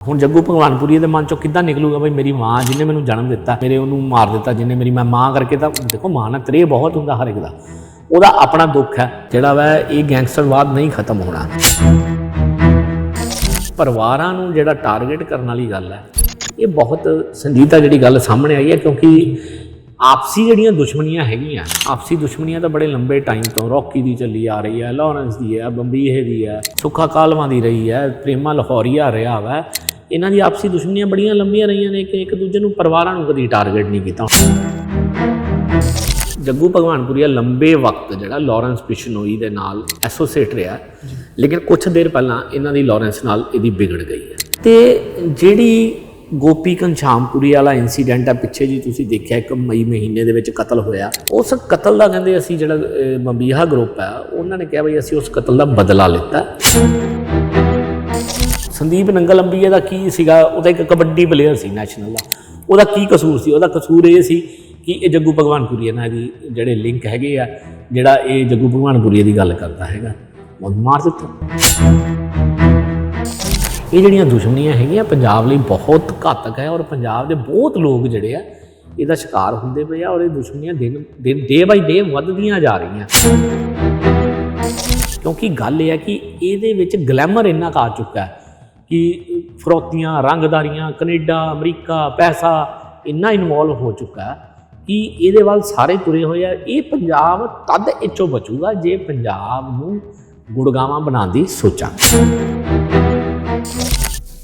ਹੁਣ ਜੱਗੂ ਭਗਵਾਨਪੁਰੀ ਦੇ ਮਨ ਚੋਂ ਕਿੱਦਾਂ ਨਿਕਲੂਗਾ ਬਈ ਮੇਰੀ ਮਾਂ ਜਿਹਨੇ ਮੈਨੂੰ ਜਨਮ ਦਿੱਤਾ, ਮੇਰੇ ਉਹਨੂੰ ਮਾਰ ਦਿੱਤਾ, ਜਿਹਨੇ ਮੇਰੀ ਮੈਂ ਮਾਂ ਕਰਕੇ ਤਾਂ ਦੇਖੋ ਮਾਂ ਨਾਲ ਤ੍ਰੇ ਬਹੁਤ ਹੁੰਦਾ ਹਰ ਇੱਕ ਦਾ। ਉਹਦਾ ਆਪਣਾ ਦੁੱਖ ਹੈ, ਜਿਹੜਾ ਵਾ ਇਹ ਗੈਂਗਸਟਰਵਾਦ ਨਹੀਂ ਖਤਮ ਹੋਣਾ। ਪਰਿਵਾਰਾਂ ਨੂੰ ਜਿਹੜਾ ਟਾਰਗੇਟ ਕਰਨ ਵਾਲੀ ਗੱਲ ਹੈ, ਇਹ ਬਹੁਤ ਸੰਜੀਦਾ ਜਿਹੜੀ ਗੱਲ ਸਾਹਮਣੇ ਆਈ ਹੈ, ਕਿਉਂਕਿ ਆਪਸੀ ਜਿਹੜੀਆਂ ਦੁਸ਼ਮਣੀਆਂ ਹੈਗੀਆਂ ਆਪਸੀ ਦੁਸ਼ਮਣੀਆਂ ਤਾਂ ਬੜੇ ਲੰਬੇ ਟਾਈਮ ਤੋਂ ਰੌਕੀ ਦੀ ਚੱਲੀ ਆ ਰਹੀ ਹੈ ਲਾਰੈਂਸ ਦੀ ਹੈ ਬੰਬੀਹੇ ਦੀ ਹੈ ਸੁੱਖਾ ਕਾਲਵਾਂ ਦੀ ਰਹੀ ਹੈ ਪ੍ਰੇਮਾ ਲਾਹੌਰੀਆ ਰਿਹਾ ਵਾ। ਇਹਨਾਂ ਦੀ ਆਪਸੀ ਦੁਸ਼ਮਣੀਆਂ ਬੜੀਆਂ ਲੰਬੀਆਂ ਰਹੀਆਂ ਨੇ ਕਿ ਇੱਕ ਦੂਜੇ ਨੂੰ ਪਰਿਵਾਰਾਂ ਨੂੰ ਕਦੀ ਟਾਰਗੇਟ ਨਹੀਂ ਕੀਤਾ। ਜੱਗੂ ਭਗਵਾਨਪੁਰੀਆ ਲੰਬੇ ਵਕਤ ਜਿਹੜਾ ਲਾਰੈਂਸ ਬਿਸ਼ਨੋਈ ਦੇ ਨਾਲ ਐਸੋਸੀਏਟ ਰਿਹਾ। ਲੇਕਿਨ ਕੁਝ ਦੇਰ ਪਹਿਲਾਂ ਇਹਨਾਂ ਦੀ ਲਾਰੈਂਸ ਨਾਲ ਇਹਦੀ ਵਿਗੜ ਗਈ ਹੈ। ਤੇ ਜਿਹੜੀ ਗੋਪੀ ਘਨਸ਼ਾਮਪੁਰੀ ਵਾਲਾ ਇਨਸੀਡੈਂਟ ਆ ਪਿੱਛੇ ਜੀ ਤੁਸੀਂ ਦੇਖਿਆ ਇੱਕ ਮਈ ਮਹੀਨੇ ਦੇ ਵਿੱਚ ਕਤਲ ਹੋਇਆ। ਉਸ ਕਤਲ ਦਾ ਕਹਿੰਦੇ ਅਸੀਂ ਜਿਹੜਾ ਅਹ, ਗਰੁੱਪ ਹੈ ਉਹਨਾਂ ਨੇ ਕਿਹਾ ਬਈ ਅਸੀਂ ਉਸ ਕਤਲ ਦਾ ਬਦਲਾ ਲਿੱਤਾ। ਸੰਦੀਪ ਨੰਗਲ ਅੰਬੀਏ ਦਾ ਕੀ ਸੀਗਾ? ਉਹਦਾ ਇੱਕ ਕਬੱਡੀ ਪਲੇਅਰ ਸੀ ਨੈਸ਼ਨਲ ਦਾ। ਉਹਦਾ ਕੀ ਕਸੂਰ ਸੀ? ਉਹਦਾ ਕਸੂਰ ਇਹ ਸੀ ਕਿ ਇਹ ਜੱਗੂ ਭਗਵਾਨਪੁਰੀ ਨਾਲ ਦੀ ਜਿਹੜੇ ਲਿੰਕ ਹੈਗੇ ਆ ਜਿਹੜਾ ਇਹ ਜੱਗੂ ਭਗਵਾਨਪੁਰੀ ਦੀ ਗੱਲ ਕਰਦਾ ਹੈਗਾ। ਉਹ ਮਾਰ ਦਿੱਤਾ। ਇਹ ਜਿਹੜੀਆਂ ਦੁਸ਼ਮਣੀਆਂ ਹੈਗੀਆਂ ਪੰਜਾਬ ਲਈ ਬਹੁਤ ਘਾਤਕ ਹੈ ਔਰ ਪੰਜਾਬ ਦੇ ਬਹੁਤ ਲੋਕ ਜਿਹੜੇ ਆ, ਇਹਦਾ ਸ਼ਿਕਾਰ ਹੁੰਦੇ ਪਏ ਆ ਔਰ ਇਹ ਦੁਸ਼ਮਣੀਆਂ ਦਿਨ ਦਿਨ ਡੇ ਬਾਈ ਡੇ ਵੱਧਦੀਆਂ ਜਾ ਰਹੀਆਂ। ਕਿਉਂਕਿ ਗੱਲ ਇਹ ਹੈ ਕਿ ਇਹਦੇ ਵਿੱਚ ਗਲੈਮਰ ਇੰਨਾ ਕੁ ਆ ਚੁੱਕਾ ਹੈ ਕਿ ਫਰੋਤੀਆਂ, ਰੰਗਦਾਰੀਆਂ, ਕੈਨੇਡਾ, ਅਮਰੀਕਾ, ਪੈਸਾ ਇੰਨਾ ਇਨਵੋਲਵ ਹੋ ਚੁੱਕਾ ਹੈ ਕਿ ਇਹਦੇ ਵੱਲ ਸਾਰੇ ਤੁਰੇ ਹੋਏ ਆ। ਇਹ ਪੰਜਾਬ ਤਦ ਇੱਚੋਂ ਬਚੂਗਾ ਜੇ ਪੰਜਾਬ ਨੂੰ ਗੁੜਗਾਵਾਂ ਬਣਾਉਣ ਦੀ ਸੋਚਾਂ।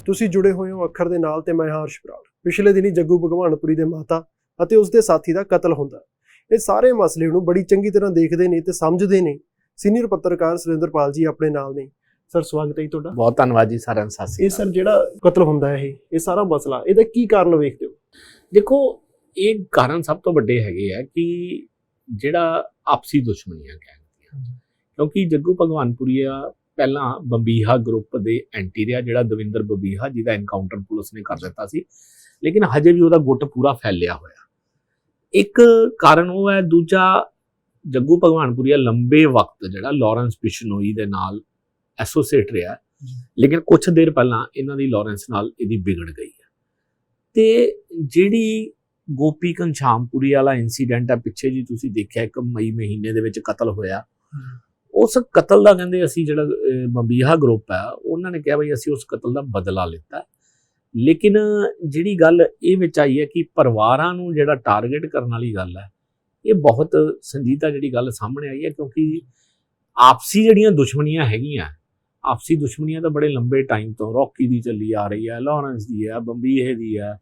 ਤੁਸੀਂ ਜੁੜੇ ਹੋਏ ਹੋ ਅੱਖਰ ਦੇ ਨਾਲ ਤੇ ਮੈਂ ਹਾਂ ਹਰਸ਼ ਬਰਾੜ। ਪਿਛਲੇ ਦਿਨੀ ਜੱਗੂ ਭਗਵਾਨਪੁਰੀ ਦੇ ਮਾਤਾ ਅਤੇ ਉਸ ਦੇ ਸਾਥੀ ਦਾ ਕਤਲ ਹੁੰਦਾ। ਇਹ ਸਾਰੇ ਮਸਲੇ ਨੂੰ ਬੜੀ ਚੰਗੀ ਤਰ੍ਹਾਂ ਦੇਖਦੇ ਨੇ ਤੇ ਸਮਝਦੇ ਨੇ। ਸੀਨੀਅਰ ਪੱਤਰਕਾਰ ਸੁਰਿੰਦਰਪਾਲ ਜੀ ਆਪਣੇ ਨਾਲ ਨੇ। ਸਰ ਸਵਾਗਤ ਹੈ ਤੁਹਾਡਾ। ਬਹੁਤ ਧੰਨਵਾਦ ਜੀ ਸਾਰਿਆਂ ਸ੍ਰੀ ਇਹ ਸਰ ਜਿਹੜਾ ਕਤਲ ਹੁੰਦਾ ਹੈ ਇਹ ਇਹ ਸਾਰਾ ਮਸਲਾ ਇਹਦਾ ਕੀ ਕਾਰਨ ਵੇਖਦੇ ਹੋ? ਦੇਖੋ ਇਹ ਕਾਰਨ ਸਭ ਤੋਂ ਵੱਡੇ ਹੈਗੇ ਆ ਕਿ ਜਿਹੜਾ ਆਪਸੀ ਦੁਸ਼ਮਣੀਆਂ ਕਹਿੰਦੀਆਂ ਕਿਉਂਕਿ ਜੱਗੂ ਭਗਵਾਨਪੁਰੀਆ ਪਹਿਲਾਂ ਬੰਬੀਹਾ ਗਰੁੱਪ ਦੇ ਐਂਟੀ ਰਿਹਾ ਜਿਹੜਾ ਦਵਿੰਦਰ ਬੰਬੀਹਾ ਜਿਹਦਾ ਐਨਕਾਊਂਟਰ ਪੁਲਿਸ ਨੇ ਕਰ ਦਿੱਤਾ ਸੀ। ਲੇਕਿਨ ਹਜੇ ਵੀ ਉਹਦਾ ਗੁੱਟ ਪੂਰਾ ਫੈਲਿਆ ਹੋਇਆ। ਇੱਕ ਕਾਰਨ ਉਹ ਹੈ ਦੂਜਾ ਜੱਗੂ ਭਗਵਾਨਪੁਰੀਆ ਲੰਬੇ ਵਕਤ ਜਿਹੜਾ ਲਾਰੈਂਸ ਬਿਸ਼ਨੋਈ ਦੇ ਨਾਲ ਐਸੋਸੀਏਟ ਰਿਹਾ ਲੇਕਿਨ ਕੁਝ ਦੇਰ ਪਹਿਲਾਂ ਇਹਨਾਂ ਦੀ ਲਾਰੈਂਸ ਨਾਲ ਇਹਦੀ ਵਿਗੜ ਗਈ ਹੈ। ਤੇ ਜਿਹੜੀ ਗੋਪੀ ਘਨਸ਼ਾਮਪੁਰੀ ਵਾਲਾ ਇਨਸੀਡੈਂਟ ਆ ਪਿੱਛੇ ਜੀ ਤੁਸੀਂ ਦੇਖਿਆ ਇੱਕ ਮਈ ਮਹੀਨੇ ਦੇ ਵਿੱਚ ਕਤਲ ਹੋਇਆ। ਉਸ ਕਤਲ ਦਾ ਕਹਿੰਦੇ ਅਸੀਂ ਜਿਹੜਾ ਬੰਬੀਹਾ ਗਰੁੱਪ ਹੈ ਉਹਨਾਂ ਨੇ ਕਿਹਾ ਬਈ ਅਸੀਂ ਉਸ ਕਤਲ ਦਾ ਬਦਲਾ ਲਿੱਤਾ। ਲੇਕਿਨ ਜਿਹੜੀ ਗੱਲ ਇਹ ਵਿੱਚ ਆਈ ਹੈ ਕਿ ਪਰਿਵਾਰਾਂ ਨੂੰ ਜਿਹੜਾ ਟਾਰਗੇਟ ਕਰਨ ਵਾਲੀ ਗੱਲ ਹੈ, ਇਹ ਬਹੁਤ ਸੰਜੀਦਾ ਜਿਹੜੀ ਗੱਲ ਸਾਹਮਣੇ ਆਈ ਹੈ ਕਿਉਂਕਿ ਆਪਸੀ ਜਿਹੜੀਆਂ ਦੁਸ਼ਮਣੀਆਂ ਹੈਗੀਆਂ, ਆਪਸੀ ਦੁਸ਼ਮਣੀਆਂ ਤਾਂ ਬੜੇ ਲੰਬੇ ਟਾਈਮ ਤੋਂ ਰੌਕੀ ਦੀ ਚੱਲੀ ਆ ਰਹੀ ਹੈ, ਲਾਰੈਂਸ ਦੀ ਹੈ, ਬੰਬੀਹੇ ਦੀ ਹੈ,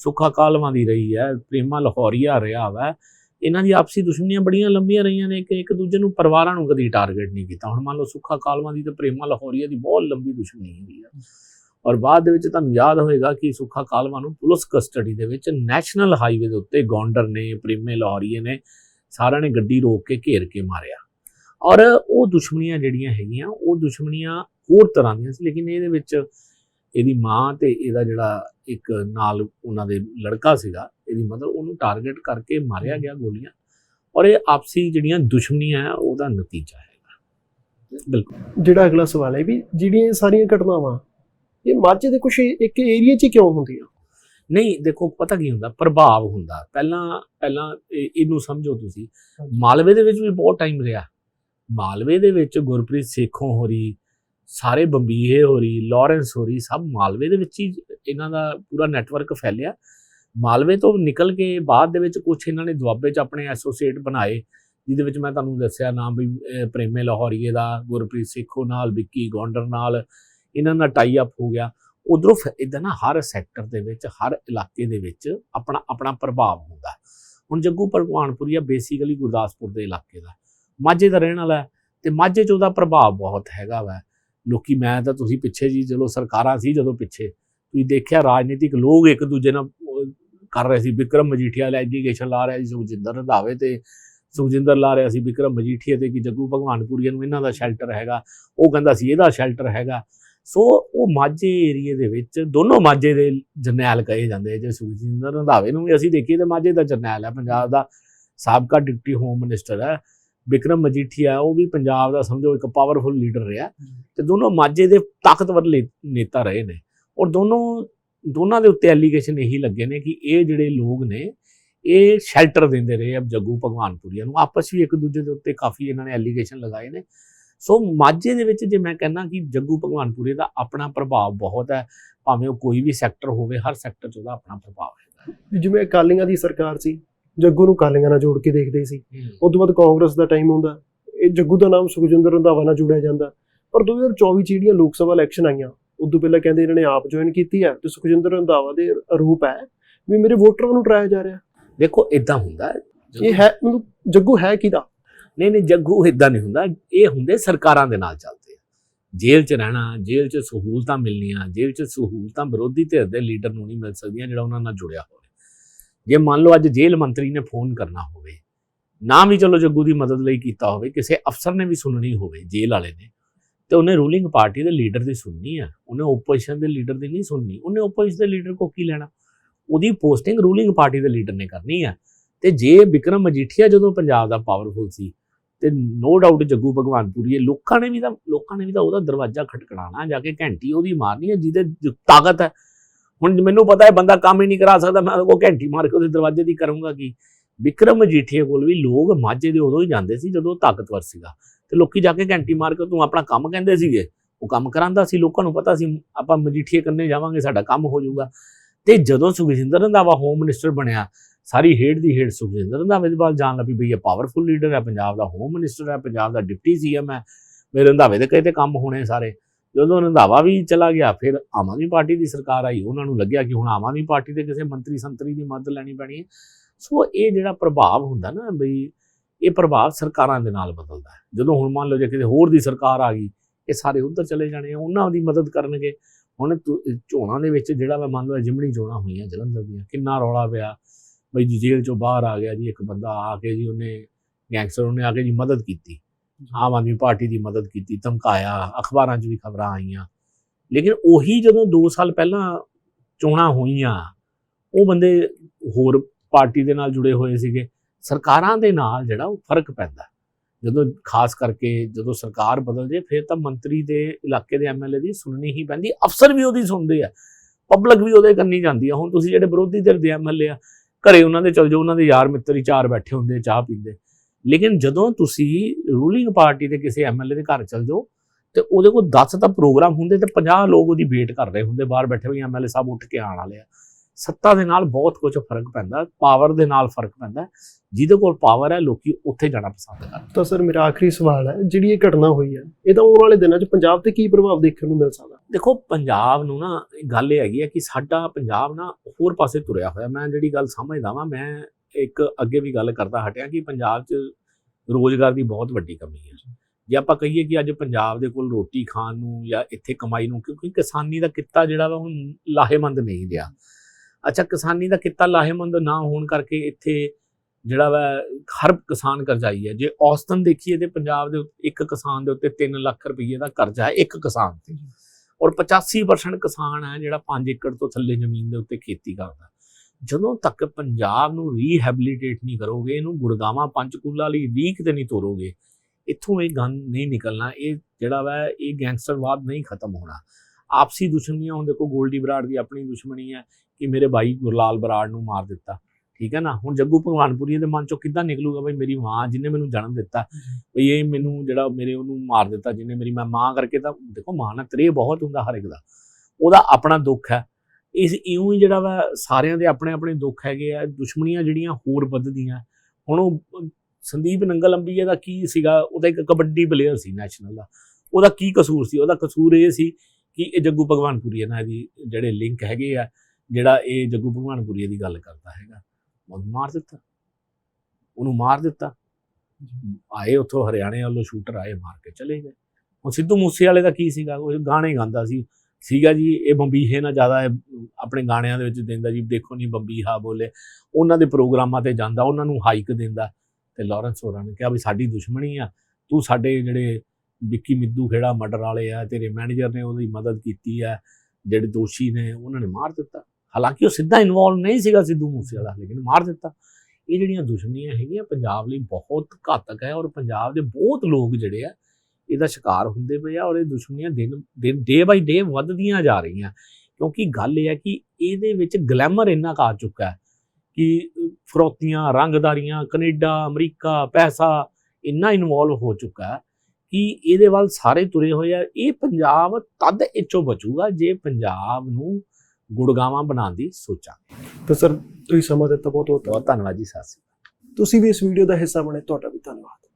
ਸੁੱਖਾ ਕਾਲਵਾਂ ਦੀ ਰਹੀ ਹੈ, ਪ੍ਰੇਮਾ ਲਾਹੌਰੀਆ ਰਿਹਾ ਵਾ। ਇਹਨਾਂ ਦੀ ਆਪਸੀ ਦੁਸ਼ਮਣੀਆਂ ਬੜੀਆਂ ਲੰਬੀਆਂ ਰਹੀਆਂ ਨੇ ਕਿ ਇੱਕ ਦੂਜੇ ਨੂੰ ਪਰਿਵਾਰਾਂ ਨੂੰ ਕਦੀ ਟਾਰਗੇਟ ਨਹੀਂ ਕੀਤਾ। ਹੁਣ ਮੰਨ ਲਓ ਸੁੱਖਾ ਕਾਲਵਾਂ ਦੀ ਤੇ ਪ੍ਰੇਮਾ ਲਾਹੌਰੀਆ ਦੀ ਬਹੁਤ ਲੰਬੀ ਦੁਸ਼ਮਣੀ ਹੈਗੀ ਆ। ਔਰ ਬਾਅਦ ਦੇ ਵਿੱਚ ਤੁਹਾਨੂੰ ਯਾਦ ਹੋਏਗਾ ਕਿ ਸੁੱਖਾ ਕਾਲਵਾਂ ਨੂੰ ਪੁਲਿਸ ਕਸਟਡੀ ਦੇ ਵਿੱਚ ਨੈਸ਼ਨਲ ਹਾਈਵੇ ਦੇ ਉੱਤੇ ਗੌਂਡਰ ਨੇ, ਪ੍ਰੇਮੇ ਲਾਹੌਰੀਏ ਨੇ ਸਾਰਿਆਂ ਨੇ ਗੱਡੀ ਰੋਕ ਕੇ ਘੇਰ ਕੇ ਮਾਰਿਆ। ਔਰ ਉਹ ਦੁਸ਼ਮਣੀਆਂ ਜਿਹੜੀਆਂ ਹੈਗੀਆਂ, ਉਹ ਦੁਸ਼ਮਣੀਆਂ ਹੋਰ ਤਰ੍ਹਾਂ ਦੀਆਂ ਸੀ, ਲੇਕਿਨ ਇਹਦੇ ਵਿੱਚ ਇਹਦੀ ਮਾਂ ਤੇ ਇਹਦਾ ਜਿਹੜਾ ਇੱਕ ਨਾਲ ਉਹਨਾਂ ਦੇ ਲੜਕਾ ਸੀਗਾ ਇਹਦੀ ਮਦਰ ਉਹਨੂੰ ਟਾਰਗੇਟ ਕਰਕੇ ਮਾਰਿਆ ਗਿਆ ਗੋਲੀਆਂ। ਔਰ ਇਹ ਆਪਸੀ ਜਿਹੜੀਆਂ ਦੁਸ਼ਮਣੀਆਂ ਹੈ ਉਹਦਾ ਨਤੀਜਾ ਹੈਗਾ ਬਿਲਕੁਲ। ਜਿਹੜਾ ਅਗਲਾ ਸਵਾਲ ਹੈ ਵੀ ਜਿਹੜੀਆਂ ਇਹ ਸਾਰੀਆਂ ਘਟਨਾਵਾਂ ਇਹ ਮਾਝੇ ਦੇ ਕੁਝ ਇੱਕ ਏਰੀਆ 'ਚ ਕਿਉਂ ਹੁੰਦੀਆਂ? ਨਹੀਂ ਦੇਖੋ ਪਤਾ ਕੀ ਹੁੰਦਾ? ਪ੍ਰਭਾਵ ਹੁੰਦਾ। ਪਹਿਲਾਂ ਪਹਿਲਾਂ ਇਹ- ਇਹਨੂੰ ਸਮਝੋ ਤੁਸੀਂ। ਮਾਲਵੇ ਦੇ ਵਿੱਚ ਵੀ ਬਹੁਤ ਟਾਈਮ ਰਿਹਾ। ਮਾਲਵੇ ਦੇ ਵਿੱਚ ਗੁਰਪ੍ਰੀਤ ਸੇਖੋਂ ਹੋਰੀ ਸਾਰੇ ਬੰਬੀਹੇ ਹੋ ਹੋਰੀ ਲਾਰੈਂਸ ਹੋਰੀ ਸਭ ਮਾਲਵੇ ਦੇ ਵਿੱਚ ਹੀ ਇਹਨਾਂ ਦਾ ਪੂਰਾ ਨੈਟਵਰਕ ਫੈਲਿਆ। ਮਾਲਵੇ ਤੋਂ ਨਿਕਲ ਕੇ ਬਾਅਦ ਦੇ ਵਿੱਚ ਕੁਝ ਇਹਨਾਂ ਨੇ ਦੁਆਬੇ 'ਚ ਆਪਣੇ ਐਸੋਸੀਏਟ ਬਣਾਏ, ਜਿਹਦੇ ਵਿੱਚ ਮੈਂ ਤੁਹਾਨੂੰ ਦੱਸਿਆ ਨਾਮ ਵੀ ਪ੍ਰੇਮੇ ਲਾਹੌਰੀਏ ਦਾ, ਗੁਰਪ੍ਰੀਤ ਸਿੱਖੋ ਨਾਲ, ਵਿੱਕੀ ਗੌਂਡਰ ਨਾਲ, ਇਹਨਾਂ ਨਾਲ ਟਾਈ ਅਪ ਹੋ ਗਿਆ। ਉਧਰੋਂ ਇਦਾਂ ਨਾ ਹਰ ਸੈਕਟਰ ਦੇ ਵਿੱਚ, ਹਰ ਇਲਾਕੇ ਦੇ ਵਿੱਚ ਆਪਣਾ ਆਪਣਾ ਪ੍ਰਭਾਵ ਹੁੰਦਾ। ਹੁਣ ਜੱਗੂ ਭਗਵਾਨਪੁਰੀਆ ਬੇਸਿਕਲੀ ਗੁਰਦਾਸਪੁਰ ਦੇ ਇਲਾਕੇ ਦਾ। ਮਾਝੇ ਦਾ ਰਹਿਣ ਵਾਲਾ ਹੈ ਤੇ ਮਾਝੇ 'ਚ ਉਹਦਾ ਪ੍ਰਭਾਵ ਬਹੁਤ ਹੈਗਾ ਵਾ। ਲੋਕੀ, ਮੈਂ ਤਾਂ ਤੁਸੀਂ ਪਿੱਛੇ ਜੀ, ਚਲੋ ਸਰਕਾਰਾਂ ਸੀ ਜਦੋਂ ਪਿੱਛੇ, ਤੁਸੀਂ ਦੇਖਿਆ ਰਾਜਨੀਤਿਕ ਲੋਕ ਇੱਕ ਦੂਜੇ ਨਾਲ ਕਰ ਰਹੇ ਸੀ, ਵਿਕਰਮ ਮਜੀਠੀਆ ਲੈ ਐਜੀਗੇਸ਼ਨ ਲਾ ਰਿਹਾ ਸੀ, ਸੁਖਜਿੰਦਰ ਰੰਧਾਵੇ ਤੇ, ਸੁਖਜਿੰਦਰ ਲਾ ਰਿਹਾ ਸੀ ਵਿਕਰਮ ਮਜੀਠੀਆ ਤੇ ਕਿ ਜੱਗੂ ਭਗਵਾਨਪੁਰੀਆ ਨੂੰ ਇਹਨਾਂ ਦਾ ਸ਼ੈਲਟਰ ਹੈਗਾ, ਉਹ ਕਹਿੰਦਾ ਸੀ ਇਹਦਾ ਸ਼ੈਲਟਰ ਹੈਗਾ। ਸੋ ਉਹ ਮਾਝੇ ਏਰੀਏ ਦੇ ਵਿੱਚ, ਦੋਨੋਂ ਮਾਝੇ ਦੇ ਜਰਨੈਲ ਕਹੇ ਜਾਂਦੇ ਜੇ ਸੁਖਜਿੰਦਰ ਰੰਧਾਵੇ ਨੂੰ ਵੀ ਅਸੀਂ ਦੇਖੀਏ ਤਾਂ ਮਾਝੇ ਦਾ ਜਰਨੈਲ ਹੈ, ਪੰਜਾਬ ਦਾ ਸਾਬਕਾ ਡਿਪਟੀ ਹੋਮ ਮਿਨਿਸਟਰ ਹੈ। ਵਿਕਰਮ ਮਜੀਠੀਆ ਉਹ ਵੀ ਪੰਜਾਬ ਦਾ ਸਮਝੋ ਇੱਕ ਪਾਵਰਫੁਲ ਲੀਡਰ ਰਿਹਾ। ਤੇ ਦੋਨੋਂ ਮਾਝੇ ਦੇ ਤਾਕਤਵਰ ਨੇਤਾ ਰਹੇ ਨੇ। ਔਰ ਦੋਨੋਂ ਦੋਨਾਂ ਦੇ ਉੱਤੇ ਐਲੀਗੇਸ਼ਨ ਇਹੀ ਲੱਗੇ ਨੇ ਕਿ ਇਹ ਜਿਹੜੇ ਲੋਕ ਨੇ ਇਹ ਸ਼ੈਲਟਰ ਦਿੰਦੇ ਰਹੇ ਆ ਜੱਗੂ ਭਗਵਾਨਪੁਰੀਆ ਨੂੰ। ਆਪਸ ਵਿੱਚ ਇੱਕ ਦੂਜੇ ਦੇ ਉੱਤੇ ਕਾਫੀ ਇਹਨਾਂ ਨੇ ਐਲੀਗੇਸ਼ਨ ਲਗਾਏ ਨੇ। ਸੋ ਮਾਝੇ ਦੇ ਵਿੱਚ ਜੇ ਮੈਂ ਕਹਿੰਦਾ ਕਿ ਜੱਗੂ ਭਗਵਾਨਪੁਰੀ ਦਾ ਆਪਣਾ ਪ੍ਰਭਾਵ ਬਹੁਤ ਹੈ ਭਾਵੇਂ ਉਹ ਕੋਈ ਵੀ ਸੈਕਟਰ ਹੋਵੇ ਹਰ ਸੈਕਟਰ 'ਚ ਉਹਦਾ ਆਪਣਾ ਪ੍ਰਭਾਵ ਹੈ ਜਿਵੇਂ ਅਕਾਲੀਆਂ ਦੀ ਸਰਕਾਰ ਸੀ ਜੱਗੂ ਨੂੰ ਅਕਾਲੀਆਂ ਨਾਲ ਜੋੜ ਕੇ ਦੇਖਦੇ ਸੀ। ਉਸ ਤੋਂ ਬਾਅਦ ਕਾਂਗਰਸ ਦਾ ਟਾਈਮ ਆਉਂਦਾ। ਇਹ ਜੱਗੂ ਦਾ ਨਾਮ ਸੁਖਜਿੰਦਰ ਰੰਧਾਵਾ ਨਾਲ ਜੁੜਿਆ ਜਾਂਦਾ। ਪਰ 2024 ਚ ਜਿਹੜੀਆਂ ਲੋਕ ਸਭਾ ਇਲੈਕਸ਼ਨ ਆਈਆਂ ਉਦੋਂ ਪਹਿਲਾਂ ਕਹਿੰਦੇ ਇਹਨਾਂ ਨੇ ਆਪ ਜੁਆਇਨ ਕੀਤੀ ਹੈ ਤੇ ਸੁਖਜਿੰਦਰ ਰੰਧਾਵਾ ਦੇ ਆਰੋਪ ਹੈ ਵੀ ਮੇਰੇ ਵੋਟਰਾਂ ਨੂੰ ਟਰਾਇਆ ਜਾ ਰਿਹਾ। ਦੇਖੋ ਇਦਾਂ ਹੁੰਦਾ। ਇਹ ਹੈ ਮਤਲਬ ਜੱਗੂ ਹੈ ਕਿਹਦਾ? ਨਹੀਂ ਨਹੀਂ ਜੱਗੂ ਇਦਾਂ ਨਹੀਂ ਹੁੰਦਾ। ਇਹ ਹੁੰਦੇ ਸਰਕਾਰਾਂ ਦੇ ਨਾਲ ਚੱਲਦੇ ਆ। ਜੇਲ੍ਹ 'ਚ ਰਹਿਣਾ ਜੇਲ੍ਹ 'ਚ ਸਹੂਲਤਾਂ ਮਿਲਣੀਆਂ ਜੇਲ੍ਹ 'ਚ ਸਹੂਲਤਾਂ ਵਿਰੋਧੀ ਧਿਰ ਦੇ ਲੀਡਰ ਨੂੰ ਨਹੀਂ ਮਿਲ ਸਕਦੀਆਂ ਜਿਹੜਾ ਉਹਨਾਂ ਨਾਲ ਜੁੜਿਆ ਹੋਵੇ ਜੇ ਮੰਨ ਲਓ ਅੱਜ ਜੇਲ੍ਹ ਮੰਤਰੀ ਨੇ ਫੋਨ ਕਰਨਾ ਹੋਵੇ ਨਾ ਵੀ ਚਲੋ ਜੱਗੂ ਦੀ ਮਦਦ ਲਈ ਕੀਤਾ ਹੋਵੇ, ਕਿਸੇ ਅਫਸਰ ਨੇ ਵੀ ਸੁਣਨੀ ਹੋਵੇ ਜੇਲ੍ਹ ਵਾਲੇ ਨੇ, ਤੇ ਉਹਨੇ ਰੂਲਿੰਗ ਪਾਰਟੀ ਦੇ ਲੀਡਰ ਦੀ ਸੁਣਨੀ ਆ, ਉਹਨੇ ਓਪੋਜੀਸ਼ਨ ਦੇ ਲੀਡਰ ਦੀ ਨਹੀਂ ਸੁਣਨੀ, ਉਹਨੇ ਓਪੋਜੀਸ਼ਨ ਦੇ ਲੀਡਰ ਕੋ ਕੀ ਲੈਣਾ? ਉਹਦੀ ਪੋਸਟਿੰਗ ਰੂਲਿੰਗ ਪਾਰਟੀ ਦੇ ਲੀਡਰ ਨੇ ਕਰਨੀ ਆ, ਤੇ ਜੇ ਵਿਕਰਮ ਮਜੀਠੀਆ ਜਦੋਂ ਪੰਜਾਬ ਦਾ ਪਾਵਰਫੁਲ ਸੀ, ਤੇ ਨੋ ਡਾਊਟ ਜੱਗੂ ਭਗਵਾਨਪੁਰੀ ਇਹ ਲੋਕਾਂ ਨੇ ਵੀ ਤਾਂ, ਲੋਕਾਂ ਨੇ ਵੀ ਤਾਂ ਉਹਦਾ ਦਰਵਾਜ਼ਾ ਖਟਖੜਾਣਾ ਜਾ ਕੇ ਘੰਟੀ ਉਹਦੀ ਮਾਰਨੀ ਹੈ ਜਿਹਦੇ ਤਾਕਤ ਹੈ ਹੁਣ ਮੈਨੂੰ ਪਤਾ ਹੈ ਬੰਦਾ ਕੰਮ ਹੀ ਨਹੀਂ ਕਰਾ ਸਕਦਾ, ਮੈਂ ਉਹ ਘੰਟੀ ਮਾਰ ਕੇ ਉਹਦੇ ਦਰਵਾਜ਼ੇ ਦੀ ਕਰੂੰਗਾ ਕੀ? ਵਿਕਰਮ ਮਜੀਠੀਆ ਕੋਲ ਵੀ ਲੋਕ ਮਾਝੇ ਦੇ ਉਦੋਂ ਹੀ ਜਾਂਦੇ ਸੀ ਜਦੋਂ ਤਾਕਤਵਰ ਸੀਗਾ। ਤੇ ਲੋਕੀ ਜਾ ਕੇ ਘੰਟੀ ਮਾਰ ਕੇ ਤੂੰ ਆਪਣਾ ਕੰਮ ਕਹਿੰਦੇ ਸੀਗੇ। ਉਹ ਕੰਮ ਕਰਾਂਦਾ ਸੀ, ਲੋਕਾਂ ਨੂੰ ਪਤਾ ਸੀ, ਆਪਾਂ ਮਜੀਠੀਏ ਕੰਨੇ ਜਾਵਾਂਗੇ, ਸਾਡਾ ਕੰਮ ਹੋ ਜਾਊਗਾ। ਤੇ ਜਦੋਂ ਸੁਖਜਿੰਦਰ ਰੰਧਾਵਾ ਹੋਮ ਮਿਨਿਸਟਰ ਬਣਿਆ, ਸਾਰੀ ਹੇਡ ਦੀ ਹੇਡ ਸੁਖਜਿੰਦਰ ਰੰਧਾਵੇ ਦੇ ਬਾਅਦ ਜਾਣ ਲੱਗੀ, ਬਈ ਇਹ ਪਾਵਰਫੁਲ ਲੀਡਰ ਹੈ, ਪੰਜਾਬ ਦਾ ਹੋਮ ਮਿਨਿਸਟਰ ਹੈ, ਪੰਜਾਬ ਦਾ ਡਿਪਟੀ ਸੀਐਮ ਹੈ, ਮੇਰੇ ਰੰਧਾਵੇ ਦੇ ਕਹੇ ਤੇ ਕੰਮ ਹੋਣੇ ਸਾਰੇ। ਜਦੋਂ ਰੰਧਾਵਾ ਵੀ ਚਲਾ ਗਿਆ, ਫਿਰ ਆਮ ਆਦਮੀ ਪਾਰਟੀ ਦੀ ਸਰਕਾਰ ਆਈ, ਉਹਨਾਂ ਨੂੰ ਲੱਗਿਆ ਕਿ ਹੁਣ ਆਮ ਆਦਮੀ ਪਾਰਟੀ ਦੇ ਕਿਸੇ ਮੰਤਰੀ ਸੰਤਰੀ ਦੀ ਮਦਦ ਲੈਣੀ ਪੈਣੀ ਹੈ। ਸੋ ਇਹ ਜਿਹੜਾ ਪ੍ਰਭਾਵ ਹੁੰਦਾ ਨਾ ਬਈ, ਇਹ ਪ੍ਰਭਾਵ ਸਰਕਾਰਾਂ ਦੇ ਨਾਲ ਬਦਲਦਾ ਹੈ। ਜਦੋਂ ਹੁਣ ਮੰਨ ਲਓ ਜੇ ਕਿਸੇ ਹੋਰ ਦੀ ਸਰਕਾਰ ਆ ਗਈ, ਇਹ ਸਾਰੇ ਉੱਧਰ ਚਲੇ ਜਾਣੇ ਆ, ਉਹਨਾਂ ਦੀ ਮਦਦ ਕਰਨਗੇ। ਹੁਣ ਤੁ- ਝੋਨਾ ਦੇ ਵਿੱਚ ਜਿਹੜਾ ਮੈਂ ਮੰਨ ਲਓ ਜਿਮਣੀ ਚੋਣਾਂ ਹੋਈਆਂ ਜਲੰਧਰ ਦੀਆਂ, ਕਿੰਨਾ ਰੌਲਾ ਪਿਆ। ਬਈ ਜੀ ਜੇਲ੍ਹ ਚੋਂ ਬਾਹਰ ਆ ਗਿਆ ਜੀ, ਇੱਕ ਬੰਦਾ ਆ ਕੇ ਜੀ ਉਹਨੇ, ਗੈਂਗਸਟਰ ਉਹਨੇ ਆ ਕੇ ਜੀ ਮਦਦ ਕੀਤੀ। ਆਮ ਆਦਮੀ ਪਾਰਟੀ ਦੀ ਮਦਦ ਕੀਤੀ, ਧਮਕਾਇਆ, ਅਖਬਾਰਾਂ 'ਚ ਵੀ ਖਬਰਾਂ ਆਈਆਂ। ਲੇਕਿਨ ਉਹੀ ਜਦੋਂ 2 ਸਾਲ ਪਹਿਲਾਂ ਚੋਣਾਂ ਹੋਈਆਂ, ਉਹ ਬੰਦੇ ਹੋਰ ਪਾਰਟੀ ਦੇ ਨਾਲ ਜੁੜੇ ਹੋਏ ਸੀਗੇ। ਸਰਕਾਰਾਂ ਦੇ ਨਾਲ ਜਿਹੜਾ ਉਹ ਫ਼ਰਕ ਪੈਂਦਾ। ਜਦੋਂ ਖਾਸ ਕਰਕੇ ਜਦੋਂ ਸਰਕਾਰ ਬਦਲ ਜੇ, ਫਿਰ ਤਾਂ ਮੰਤਰੀ ਦੇ ਇਲਾਕੇ ਦੇ ਐਮਐਲਏ ਦੀ ਸੁਣਨੀ ਹੀ ਪੈਂਦੀ। ਅਫਸਰ ਵੀ ਉਹਦੀ ਸੁਣਦੇ ਆ। ਪਬਲਿਕ ਵੀ ਉਹਦੇ ਕੰਨੀ ਜਾਂਦੀ ਆ। ਹੁਣ ਤੁਸੀਂ ਜਿਹੜੇ ਵਿਰੋਧੀ ਧਿਰ ਦੇ ਐਮਐਲਏ ਆ, ਘਰੇ ਉਹਨਾਂ ਦੇ ਚਲ ਜਾਓ, ਉਹਨਾਂ ਦੇ ਯਾਰ ਮਿੱਤਰ ਹੀ ਚਾਰ ਬੈਠੇ ਹੁੰਦੇ ਚਾਹ ਪੀਂਦੇ। ਲੇਕਿਨ ਜਦੋਂ ਤੁਸੀਂ ਰੂਲਿੰਗ ਪਾਰਟੀ ਦੇ ਕਿਸੇ ਐਮਐਲਏ ਦੇ ਘਰ ਚਲ ਜਾਓ ਤੇ ਉਹਦੇ ਕੋਲ 10 ਤਾਂ ਪ੍ਰੋਗਰਾਮ ਹੁੰਦੇ ਤੇ 50 ਲੋਕ ਉਹਦੀ ਵੇਟ ਕਰ ਰਹੇ ਹੁੰਦੇ ਬਾਹਰ ਬੈਠੇ ਹੋਏ ਐਮਐਲਏ ਸਾਹਿਬ ਉੱਠ ਕੇ ਆਉਣ ਵਾਲੇ ਆ। ਸੱਤਾ ਦੇ ਨਾਲ ਬਹੁਤ ਕੁਝ ਫ਼ਰਕ ਪੈਂਦਾ ਪਾਵਰ ਦੇ ਨਾਲ ਫ਼ਰਕ ਪੈਂਦਾ ਜਿਹਦੇ ਕੋਲ ਪਾਵਰ ਹੈ ਲੋਕੀ ਉੱਥੇ ਜਾਣਾ ਪਸੰਦ ਕਰਦੇ ਤਾਂ ਸਰ ਮੇਰਾ ਆਖਰੀ ਸਵਾਲ ਹੈ ਜਿਹੜੀ ਇਹ ਘਟਨਾ ਹੋਈ ਹੈ ਇਹਦਾ ਆਉਣ ਵਾਲੇ ਦਿਨਾਂ 'ਚ ਪੰਜਾਬ ਤੇ ਕੀ ਪ੍ਰਭਾਵ ਦੇਖਣ ਨੂੰ ਮਿਲ ਸਕਦਾ? ਦੇਖੋ ਪੰਜਾਬ ਨੂੰ ਨਾ ਗੱਲ ਇਹ ਹੈਗੀ ਹੈ ਕਿ ਸਾਡਾ ਪੰਜਾਬ ਨਾ ਹੋਰ ਪਾਸੇ ਤੁਰਿਆ ਹੋਇਆ। ਮੈਂ ਜਿਹੜੀ ਗੱਲ ਸਮਝਦਾ ਵਾਂ ਮੈਂ ਇੱਕ ਅੱਗੇ ਵੀ ਗੱਲ ਕਰਦਾ ਹਟਿਆ ਕਿ ਪੰਜਾਬ 'ਚ ਰੋਜ਼ਗਾਰ ਦੀ ਬਹੁਤ ਵੱਡੀ ਕਮੀ ਹੈ ਜੇ। ਆਪਾਂ ਕਹੀਏ ਕਿ ਅੱਜ ਪੰਜਾਬ ਦੇ ਕੋਲ ਰੋਟੀ ਖਾਣ ਨੂੰ ਜਾਂ ਇੱਥੇ ਕਮਾਈ ਨੂੰ ਕਿਉਂਕਿ ਕਿਸਾਨੀ ਦਾ ਕਿੱਤਾ ਜਿਹੜਾ ਵਾ ਹੁਣ ਲਾਹੇਮੰਦ ਨਹੀਂ ਰਿਹਾ। ਅੱਛਾ, ਕਿਸਾਨੀ ਦਾ ਕਿੱਤਾ ਲਾਹੇਮੰਦ ਨਾ ਹੋਣ ਕਰਕੇ ਇੱਥੇ ਜਿਹੜਾ ਵਾ ਹਰ ਕਿਸਾਨ ਕਰਜ਼ਾਈ ਹੈ। ਜੇ ਔਸਤਨ ਦੇਖੀਏ ਤੇ ਪੰਜਾਬ ਦੇ ਇੱਕ ਕਿਸਾਨ ਦੇ ਉੱਤੇ 3 ਲੱਖ ਰੁਪਏ ਦਾ ਕਰਜ਼ਾ ਹੈ ਇੱਕ ਕਿਸਾਨ ਤੇ। ਔਰ 85% ਕਿਸਾਨ ਹੈ ਜਿਹੜਾ 5 ਏਕੜ ਤੋਂ ਥੱਲੇ ਜ਼ਮੀਨ ਦੇ ਉੱਤੇ ਖੇਤੀ ਕਰਦਾ। ਜਦੋਂ ਤੱਕ ਪੰਜਾਬ ਨੂੰ ਰੀਹੈਬਿਲਿਟੇਟ ਨਹੀਂ ਕਰੋਗੇ, ਇਹਨੂੰ ਗੁੜਗਾਵਾਂ ਪੰਚਕੂਲਾ ਲਈ ਰੀਕ ਤੇ ਨਹੀਂ ਤੋਰੋਗੇ, ਇੱਥੋਂ ਇਹ ਗੰਨ ਨਹੀਂ ਨਿਕਲਣਾ, ਇਹ ਜਿਹੜਾ ਵਾ, ਇਹ ਗੈਂਗਸਟਰਵਾਦ ਨਹੀਂ ਖਤਮ ਹੋਣਾ। ਆਪਸੀ ਦੁਸ਼ਮਣੀਆਂ, ਹੁਣ ਦੇਖੋ ਗੋਲਡੀ ਬਰਾੜ ਦੀ ਆਪਣੀ ਦੁਸ਼ਮਣੀ ਹੈ ਕਿ ਮੇਰੇ ਭਾਈ ਗੁਰਲਾਲ ਬਰਾੜ ਨੂੰ ਮਾਰ ਦਿੱਤਾ, ਠੀਕ ਹੈ ਨਾ? ਹੁਣ ਜੱਗੂ ਭਗਵਾਨਪੁਰੀ ਦੇ ਮਨ ਚੋਂ ਕਿੱਦਾਂ ਨਿਕਲੂਗਾ ਬਈ ਮੇਰੀ ਮਾਂ ਜਿਹਨੇ ਮੈਨੂੰ ਜਨਮ ਦਿੱਤਾ, ਬਈ ਇਹ ਮੈਨੂੰ ਜਿਹੜਾ ਮੇਰੇ ਉਹਨੂੰ ਮਾਰ ਦਿੱਤਾ ਜਿਹਨੇ ਮੇਰੀ ਮੈਂ ਮਾਂ ਕਰਕੇ ਤਾਂ ਦੇਖੋ ਮਾਂ ਨਾਲ ਤ੍ਰੇ ਬਹੁਤ ਹੁੰਦਾ ਹਰ ਇੱਕ ਦਾ, ਉਹਦਾ ਆਪਣਾ ਦੁੱਖ ਹੈ। ਇਸ ਇਉਂ ਹੀ ਜਿਹੜਾ ਵਾ ਸਾਰਿਆਂ ਦੇ ਆਪਣੇ ਆਪਣੇ ਦੁੱਖ ਹੈਗੇ ਆ, ਦੁਸ਼ਮਣੀਆਂ ਜਿਹੜੀਆਂ ਹੋਰ ਵੱਧਦੀਆਂ। ਹੁਣ ਉਹ ਸੰਦੀਪ ਨੰਗਲ ਅੰਬੀਏ ਦਾ ਕੀ ਸੀਗਾ? ਉਹਦਾ ਇੱਕ ਕਬੱਡੀ ਪਲੇਅਰ ਸੀ ਨੈਸ਼ਨਲ ਦਾ। ਉਹਦਾ ਕੀ ਕਸੂਰ ਸੀ? ਉਹਦਾ ਕਸੂਰ ਇਹ ਸੀ ਕਿ ਇਹ ਜੱਗੂ ਭਗਵਾਨਪੁਰੀ ਨਾਲ ਦੀ ਜਿਹੜੇ ਲਿੰਕ ਹੈਗੇ ਆ, ਜਿਹੜਾ ਇਹ ਜੱਗੂ ਭਗਵਾਨਪੁਰੀ ਦੀ ਗੱਲ ਕਰਦਾ ਹੈਗਾ। ਉਹਨੂੰ ਮਾਰ ਦਿੱਤਾ। ਉਹਨੂੰ ਮਾਰ ਦਿੱਤਾ। ਆਏ ਉੱਥੋਂ ਹਰਿਆਣੇ ਵੱਲੋਂ ਸ਼ੂਟਰ ਆਏ, ਮਾਰ ਕੇ ਚਲੇ ਗਏ। ਹੁਣ ਸਿੱਧੂ ਮੂਸੇ ਵਾਲੇ ਦਾ ਕੀ ਸੀਗਾ? ਉਹ ਗਾਣੇ ਗਾਉਂਦਾ ਸੀ। ਸੀਗਾ ਜੀ, ਇਹ ਬੰਬੀਹੇ ਨਾਲ ਜ਼ਿਆਦਾ ਆਪਣੇ ਗਾਣਿਆਂ ਦੇ ਵਿੱਚ ਦਿੰਦਾ ਜੀ, ਦੇਖੋ ਨਹੀਂ ਬੰਬੀਹਾ ਬੋਲੇ। ਉਹਨਾਂ ਦੇ ਪ੍ਰੋਗਰਾਮਾਂ ਤੇ ਜਾਂਦਾ, ਉਹਨਾਂ ਨੂੰ ਹਾਈਕ ਦਿੰਦਾ। ਤੇ ਲਾਰੈਂਸ ਹੋਰਾਂ ਨੇ ਕਿਹਾ ਵੀ ਸਾਡੀ ਦੁਸ਼ਮਣੀ ਆ, ਤੂੰ ਸਾਡੇ ਜਿਹੜੇ ਵਿੱਕੀ ਮਿੱਦੂ ਖੇੜਾ ਮਰਡਰ ਵਾਲੇ ਆ, ਤੇਰੇ ਮੈਨੇਜਰ ਨੇ ਉਹਦੀ ਮਦਦ ਕੀਤੀ ਆ, ਜਿਹੜੇ ਦੋਸ਼ੀ ਨੇ, ਉਹਨਾਂ ਨੇ ਮਾਰ ਦਿੱਤਾ। ਹਾਲਾਂਕਿ ਉਹ ਸਿੱਧਾ ਇਨਵੋਲਵ ਨਹੀਂ ਸੀਗਾ ਸਿੱਧੂ ਮੂਸੇਵਾਲਾ, ਲੇਕਿਨ ਮਾਰ ਦਿੱਤਾ। ਇਹ ਜਿਹੜੀਆਂ ਦੁਸ਼ਮਣੀਆਂ ਹੈਗੀਆਂ, ਪੰਜਾਬ ਲਈ ਬਹੁਤ ਘਾਤਕ ਹੈ ਔਰ ਪੰਜਾਬ ਦੇ ਬਹੁਤ ਲੋਕ ਜਿਹੜੇ ਆ ਇਹਦਾ ਸ਼ਿਕਾਰ ਹੁੰਦੇ ਪਏ ਆ ਔਰ ਇਹ ਦੁਸ਼ਮਣੀਆਂ ਦਿਨ ਦਿਨ ਡੇ ਬਾਈ ਡੇ ਵੱਧਦੀਆਂ ਜਾ ਰਹੀਆਂ। ਕਿਉਂਕਿ ਗੱਲ ਇਹ ਹੈ ਕਿ ਇਹਦੇ ਵਿੱਚ ਗਲੈਮਰ ਇੰਨਾ ਕੁ ਆ ਚੁੱਕਾ ਹੈ ਕਿ ਫਰੋਤੀਆਂ ਰੰਗਦਾਰੀਆਂ ਕੈਨੇਡਾ ਅਮਰੀਕਾ ਪੈਸਾ ਇੰਨਾ ਇਨਵੋਲਵ ਹੋ ਚੁੱਕਾ ਹੈ ਕਿ ਇਹਦੇ ਵੱਲ ਸਾਰੇ ਤੁਰੇ ਹੋਏ ਆ। ਇਹ ਪੰਜਾਬ ਤਦ ਇੱਚੋਂ ਬਚੂਗਾ ਜੇ ਪੰਜਾਬ ਨੂੰ ਗੁੜਗਾਵਾਂ ਬਣਾਉਣ ਦੀ ਸੋਚਾਂ ਤਾਂ ਸਰ ਤੁਸੀਂ ਸਮਾਂ ਦਿੱਤਾ ਬਹੁਤ ਬਹੁਤ ਧੰਨਵਾਦ ਜੀ ਅਕਾਲ। ਤੁਸੀਂ ਵੀ ਇਸ ਵੀਡੀਓ ਦਾ ਹਿੱਸਾ ਬਣੇ ਤੁਹਾਡਾ ਵੀ ਧੰਨਵਾਦ।